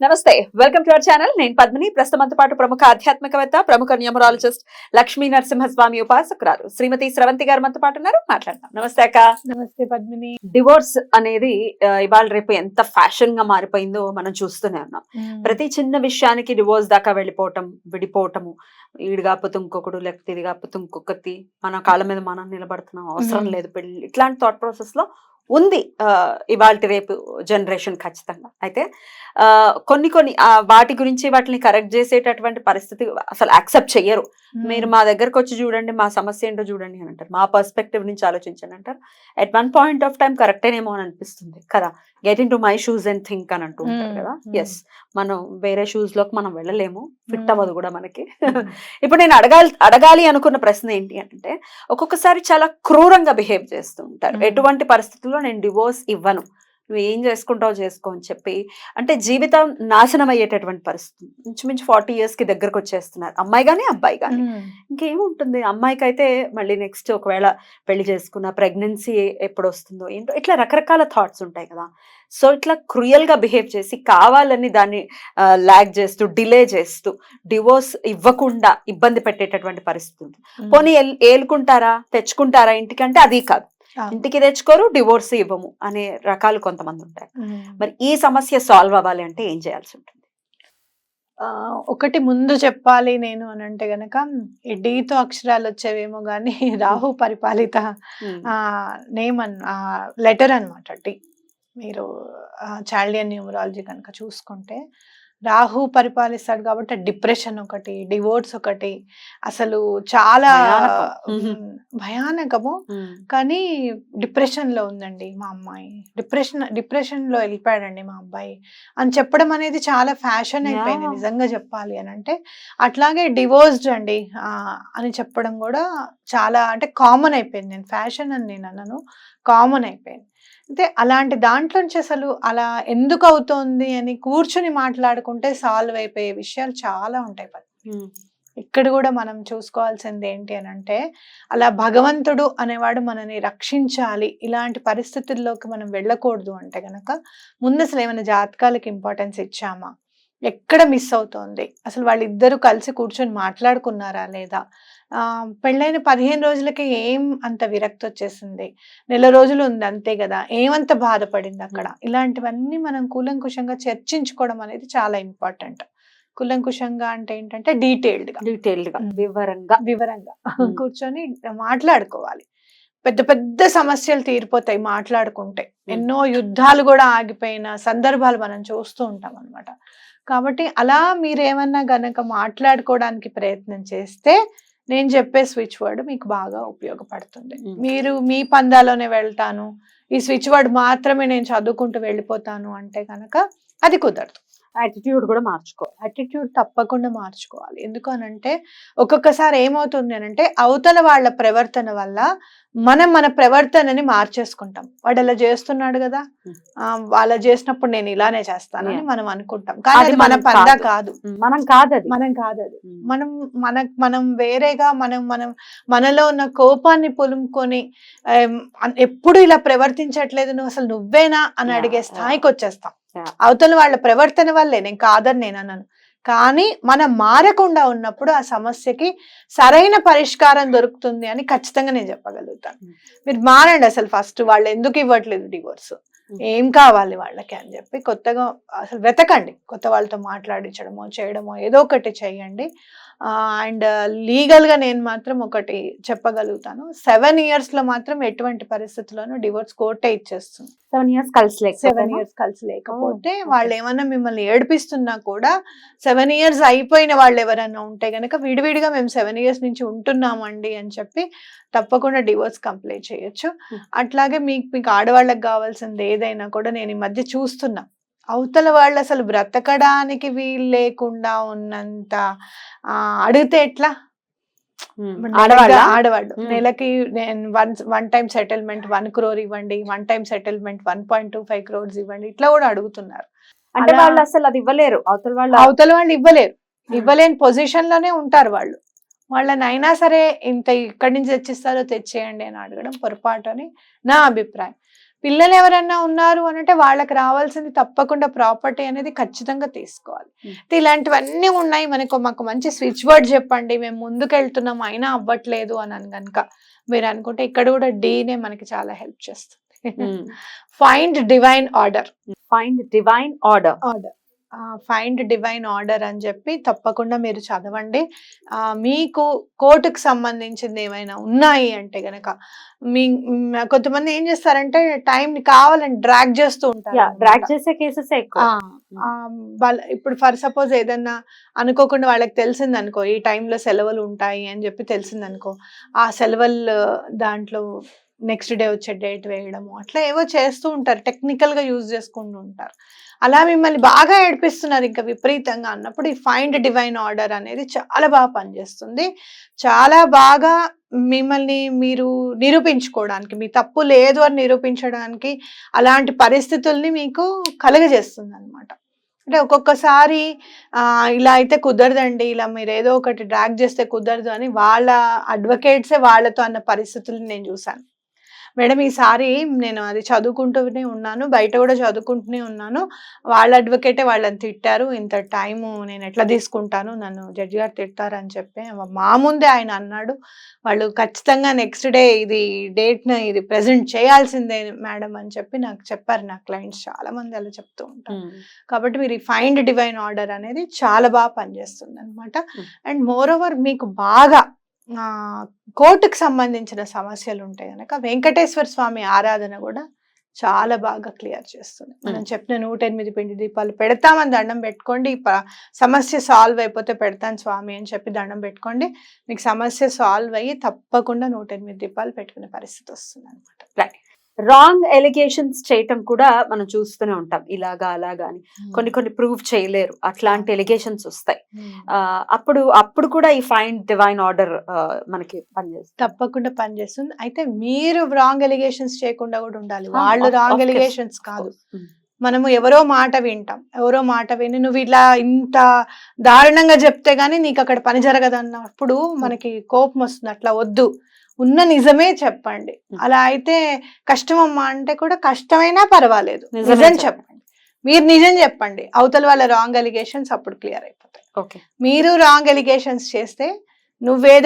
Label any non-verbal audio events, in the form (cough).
నమస్తే welcome to our channel. నేను పద్మిని. ప్రస్తుతంతో పాటు ప్రముఖ ఆధ్యాత్మికవేత్త ప్రముఖ న్యూమరాలజిస్ట్ లక్ష్మీ నరసింహస్వామి ఉపాసకురాలు శ్రీమతి స్రవంతి గారు మనతో పాటు ఉన్నారు. మాట్లాడదాం. నమస్తే అక్క. నమస్తే పద్మిని. డివోర్స్ అనేది ఇవాళ రేపు ఎంత ఫ్యాషన్గా మారిపోయిందో మనం చూస్తూనే ఉన్నాం. ప్రతి చిన్న విషయానికి డివోర్స్ దాకా వెళ్ళిపోవటం విడిపోవటము ఈడు కాకపోతే ఇంకొకడు లేకపోతే ఇది కాకపోతే ఇంకొకటి మన కాళ్ళ మీద మనం నిలబడుతున్నాం అవసరం. లేదు. పెళ్ళి ఇట్లాంటి థాట్ ప్రాసెస్లో ఉంది ఇవాళ రేపు జనరేషన్ ఖచ్చితంగా. అయితే కొన్ని కొన్ని వాటి గురించి వాటిని కరెక్ట్ చేసేటటువంటి పరిస్థితి అసలు యాక్సెప్ట్ చెయ్యరు. మీరు మా దగ్గరకు వచ్చి చూడండి మా సమస్య ఏంటో చూడండి అని అంటారు. మా పర్స్పెక్టివ్ నుంచి ఆలోచించండి అంటారు. At one point of time కరెక్టేనేమో అని అనిపిస్తుంది. కదా? Get into my shoes and think అని అంటూ ఉంటారు. కదా. ఎస్ మనం వేరే షూస్లోకి మనం వెళ్ళలేము. ఫిట్. అవ్వదు కూడా మనకి. (laughs) ఇప్పుడు నేను అడగాలి అడగాలి అనుకున్న ప్రశ్న ఏంటి అంటే ఒక్కొక్కసారి చాలా క్రూరంగా బిహేవ్ చేస్తూ ఉంటారు. ఎటువంటి పరిస్థితుల్లో నేను డివోర్స్ ఇవ్వను? నువ్వు ఏం చేసుకుంటావు చేసుకో అని చెప్పి అంటే జీవితం నాశనం అయ్యేటటువంటి పరిస్థితి. ఇంచుమించు ఫార్టీ ఇయర్స్కి దగ్గరకు వచ్చేస్తున్నారు. అమ్మాయి కానీ అబ్బాయి కానీ ఇంకేముంటుంది? అమ్మాయికి అయితే మళ్ళీ నెక్స్ట్ ఒకవేళ పెళ్ళి చేసుకున్న ప్రెగ్నెన్సీ ఎప్పుడు వస్తుందో ఏంటో ఇట్లా రకరకాల థాట్స్ ఉంటాయి కదా. సో ఇట్లా క్రూయల్గా బిహేవ్ చేసి కావాలని దాన్ని లాగ్ చేస్తూ డిలే చేస్తూ డివోర్స్ ఇవ్వకుండా ఇబ్బంది పెట్టేటటువంటి పరిస్థితి ఉంది. పోనీ ఏల్- ఏలుకుంటారా? తెచ్చుకుంటారా ఇంటికంటే? అది కాదు. ఇంటికి తెచ్చుకోరు డివోర్స్ ఇవ్వము అనే రకాలు కొంతమంది ఉంటాయి మరి ఈ సమస్య సాల్వ్ అవ్వాలి అంటే ఏం చేయాల్సి ఉంటుంది? ఒకటి ముందు చెప్పాలి నేను అని అంటే గనక ఈ డీతో అక్షరాలు వచ్చేవేమో గానీ రాహు పరిపాలిత నేమ్ అన్ లెటర్ అన్నమాట డి. మీరు చాల్డియన్ న్యూమరాలజీ కనుక చూసుకుంటే రాహు పరిపాలిస్తాడు కాబట్టి డిప్రెషన్ ఒకటి డివోర్స్ ఒకటి అసలు చాలా భయానకము. కానీ డిప్రెషన్లో ఉందండి మా అమ్మాయి. డిప్రెషన్ డిప్రెషన్లో వెళ్ళిపోయాడండి మా అబ్బాయి. అని చెప్పడం అనేది చాలా ఫ్యాషన్ అయిపోయింది. నిజంగా చెప్పాలి అని అంటే అట్లాగే డివోర్స్డ్ అండి. అని చెప్పడం కూడా చాలా అంటే కామన్ అయిపోయింది. నేను ఫ్యాషన్ అని నేను అన్నాను కామన్ అయిపోయింది. అంటే అలాంటి దాంట్లోంచి అసలు అలా ఎందుకు అవుతోంది అని కూర్చుని మాట్లాడుకుంటే సాల్వ్ అయిపోయే విషయాలు చాలా ఉంటాయి పద్మ. ఇక్కడ కూడా మనం చూసుకోవాల్సింది ఏంటి అని అంటే అలా భగవంతుడు అనేవాడు మనని రక్షించాలి ఇలాంటి పరిస్థితుల్లోకి మనం వెళ్ళకూడదు అంటే గనక ముందు అసలు ఏమైనా జాతకాలకి ఇంపార్టెన్స్ ఇచ్చామా? ఎక్కడ మిస్ అవుతోంది? అసలు వాళ్ళిద్దరూ కలిసి కూర్చొని మాట్లాడుకున్నారా లేదా? పెళ్ళైన పదిహేను రోజులకి ఏం అంత విరక్తి వచ్చేసింది? నెల రోజులు ఉంది అంతే కదా ఏమంత బాధపడింది అక్కడ? ఇలాంటివన్నీ మనం కూలంకుషంగా చర్చించుకోవడం అనేది చాలా ఇంపార్టెంట్. కూలంకుషంగా అంటే ఏంటంటే డీటెయిల్డ్గా డీటెయిల్డ్గా. వివరంగా. వివరంగా. కూర్చొని మాట్లాడుకోవాలి. పెద్ద పెద్ద సమస్యలు తీరిపోతాయి మాట్లాడుకుంటే. ఎన్నో యుద్ధాలు కూడా ఆగిపోయిన సందర్భాలు మనం చూస్తూ ఉంటాం అన్నమాట. కాబట్టి అలా మీరేమన్నా గనక మాట్లాడుకోవడానికి ప్రయత్నం చేస్తే నేను చెప్పే స్విచ్ వర్డ్ మీకు బాగా ఉపయోగపడుతుంది మ్మ్. మీరు మీ పందాలోనే వెళ్తాను ఈ స్విచ్ వర్డ్ మాత్రమే నేను చదువుకుంటూ వెళ్ళిపోతాను అంటే కనుక అది కుదరదు యాటిట్యూడ్ కూడా మార్చుకో యాటిట్యూడ్ తప్పకుండా మార్చుకోవాలి ఎందుకు అనంటే ఒక్కొక్కసారి ఏమవుతుంది అనంటే అవతల వాళ్ళ ప్రవర్తన వల్ల మనం మన ప్రవర్తనని మార్చేసుకుంటాం వాడు అలా చేస్తున్నాడు కదా వాళ్ళ చేసినప్పుడు నేను ఇలానే చేస్తానని. మనం అనుకుంటాం కానీ అది మన పందా కాదు. మనం కాదు మనం కాదు అది. మనం మన మనం వేరేగా మనం మనం మనలో ఉన్న కోపాన్ని పొలుముకొని ఎప్పుడు ఇలా ప్రవర్తించట్లేదు నువ్వు అసలు నువ్వేనా అని అడిగే. స్థాయికి వచ్చేస్తాం. అవతల వాళ్ళ ప్రవర్తన వల్లే నేను కాదని నేను అన్నాను కానీ మనం మారకుండా ఉన్నప్పుడు ఆ సమస్యకి సరైన పరిష్కారం దొరుకుతుంది అని ఖచ్చితంగా నేను చెప్పగలుగుతాను. మీరు మారండి అసలు ఫస్ట్ వాళ్ళు ఎందుకు ఇవ్వట్లేదు డివోర్స్. ఏం కావాలి వాళ్ళకి అని చెప్పి కొత్తగా అసలు వెతకండి. కొత్త వాళ్ళతో మాట్లాడించడమో చేయడమో ఏదో ఒకటి చేయండి. అండ్ లీగల్గా నేను మాత్రం ఒకటి చెప్పగలుగుతాను. సెవెన్ ఇయర్స్లో మాత్రం ఎటువంటి పరిస్థితుల్లోనూ డివోర్స్ కోర్టే ఇచ్చేస్తుంది. సెవెన్ ఇయర్స్ కలిసి సెవెన్ ఇయర్స్ కలిసి లేకపోతే. వాళ్ళు ఏమన్నా మిమ్మల్ని ఏడిపిస్తున్నా కూడా సెవెన్ ఇయర్స్ అయిపోయిన వాళ్ళు ఎవరైనా ఉంటే గనక విడివిడిగా మేము సెవెన్ ఇయర్స్ నుంచి ఉంటున్నామండి అని చెప్పి తప్పకుండా డివోర్స్ కంప్లైంట్ చేయొచ్చు. అట్లాగే మీకు మీకు ఆడవాళ్ళకి కావాల్సింది ఏదైనా కూడా నేను ఈ మధ్య చూస్తున్నా. అవతల వాళ్ళు అసలు బ్రతకడానికి వీలు లేకుండా ఉన్నంత అడిగితే ఎట్లా? ఆడవాళ్ళ? నెలకి నేను one one time settlement one crore ఇవ్వండి one time settlement one point two five crores ఇవ్వండి ఇట్లా కూడా అడుగుతున్నారు. అంటే వాళ్ళు అసలు అది ఇవ్వలేరు. అవతల వాళ్ళు అవతల వాళ్ళు ఇవ్వలేరు. ఇవ్వలేని పొజిషన్లోనే ఉంటారు వాళ్ళు. వాళ్ళని అయినా సరే ఇంత ఇక్కడి నుంచి తెచ్చిస్తారో తెచ్చేయండి అని అడగడం పొరపాటు అని నా అభిప్రాయం. పిల్లలు ఎవరన్నా ఉన్నారు అని అంటే వాళ్ళకి రావాల్సింది తప్పకుండా ప్రాపర్టీ అనేది ఖచ్చితంగా తీసుకోవాలి. ఇలాంటివన్నీ ఉన్నాయి. మనకు మాకు మంచి స్విచ్ వర్డ్ చెప్పండి. మేము ముందుకు వెళ్తున్నాం అయినా అవ్వట్లేదు అని అని కనుక మీరు అనుకుంటే ఇక్కడ కూడా డీనే మనకి చాలా హెల్ప్ చేస్తుంది. Find divine order find divine order order find divine order అని చెప్పి తప్పకుండా మీరు చదవండి మీకు కోర్టుకు సంబంధించింది ఏమైనా ఉన్నాయి అంటే గనక మీ కొంతమంది ఏం చేస్తారంటే టైం కావాలని డ్రాగ్ చేస్తూ ఉంటారు డ్రాగ్. చేసే కేసెస్ వాళ్ళ- ఇప్పుడు ఫర్ సపోజ్ ఏదన్నా అనుకోకుండా వాళ్ళకి తెలిసింది అనుకో ఈ టైంలో సెలవులు ఉంటాయి అని చెప్పి తెలిసింది అనుకో ఆ సెలవులు దాంట్లో నెక్స్ట్ డే వచ్చే డేట్ వేయడము అట్లా ఏవో చేస్తూ ఉంటారు టెక్నికల్గా యూజ్ చేసుకుంటూ ఉంటారు. అలా మిమ్మల్ని బాగా ఏడిపిస్తున్నారు ఇంకా విపరీతంగా. అన్నప్పుడు ఈ ఫైండ్ డివైన్ ఆర్డర్ అనేది చాలా బాగా పనిచేస్తుంది. చాలా బాగా మిమ్మల్ని మీరు నిరూపించుకోవడానికి మీ తప్పు లేదు అని నిరూపించడానికి అలాంటి పరిస్థితుల్ని మీకు కలుగజేస్తుంది అనమాట అంటే ఒక్కొక్కసారి ఇలా అయితే కుదరదండి ఇలా మీరు ఏదో ఒకటి డ్రాగ్ చేస్తే కుదరదు అని వాళ్ళ అడ్వకేట్సే వాళ్ళతో అన్న పరిస్థితుల్ని నేను చూశాను. మేడం ఈసారి నేను అది చదువుకుంటూనే ఉన్నాను బయట కూడా చదువుకుంటూనే ఉన్నాను. వాళ్ళ అడ్వకేటే వాళ్ళని తిట్టారు ఇంత టైము నేను ఎట్లా తీసుకుంటాను నన్ను జడ్జి గారు తిట్టారని చెప్పి మా ముందే ఆయన అన్నాడు. వాళ్ళు ఖచ్చితంగా నెక్స్ట్ డే ఇది డేట్ను ఇది ప్రెజెంట్ చేయాల్సిందే మేడం అని చెప్పి నాకు చెప్పారు నా క్లయింట్స్ చాలా మంది అలా చెప్తూ ఉంటారు. కాబట్టి మీరు ఈ ఫైండ్ డివైన్ ఆర్డర్ అనేది చాలా బాగా పనిచేస్తుంది అనమాట. అండ్ మోర్ ఓవర్ మీకు బాగా కోర్టుకు సంబంధించిన సమస్యలు ఉంటాయి కనుక వెంకటేశ్వర స్వామి ఆరాధన కూడా చాలా బాగా క్లియర్ చేస్తుంది. మనం చెప్పిన నూట ఎనిమిది పిండి దీపాలు పెడతామని దండం పెట్టుకోండి. సమస్య సాల్వ్ అయిపోతే పెడతాను స్వామి అని చెప్పి దండం పెట్టుకోండి. మీకు సమస్య సాల్వ్ అయ్యి తప్పకుండా నూట ఎనిమిది దీపాలు పెట్టుకునే పరిస్థితి వస్తుంది అనమాట రాంగ్ ఎలిగేషన్స్ చేయటం కూడా మనం చూస్తూనే ఉంటాం. ఇలాగా అలాగా అని. కొన్ని కొన్ని ప్రూవ్ చేయలేరు. అట్లాంటి ఎలిగేషన్స్ వస్తాయి. ఆ, అప్పుడు అప్పుడు కూడా ఈ ఫైండ్ డివైన్ ఆర్డర్ మనకి పనిచేస్తుంది. తప్పకుండా పనిచేస్తుంది. అయితే మీరు రాంగ్ ఎలిగేషన్స్ చేయకుండా కూడా ఉండాలి. వాళ్ళు రాంగ్. ఎలిగేషన్స్ కాదు. మనము ఎవరో మాట వింటాం. ఎవరో మాట విని నువ్వు ఇలా ఇంత దారుణంగా చెప్తే గానీ నీకు అక్కడ పని జరగదు అన్నప్పుడు మనకి కోపం వస్తుంది. అట్లా వద్దు. ఉన్న నిజమే చెప్పండి. అలా అయితే కష్టమమ్మా అంటే కూడా కష్టమైనా పర్వాలేదు. నిజం చెప్పండి. మీరు నిజం చెప్పండి. అవతల వాళ్ళ రాంగ్ ఎలిగేషన్స్ అప్పుడు క్లియర్ అయిపోతాయి. ఓకే. మీరు రాంగ్ ఎలిగేషన్స్ చేస్తే నువ్వేదో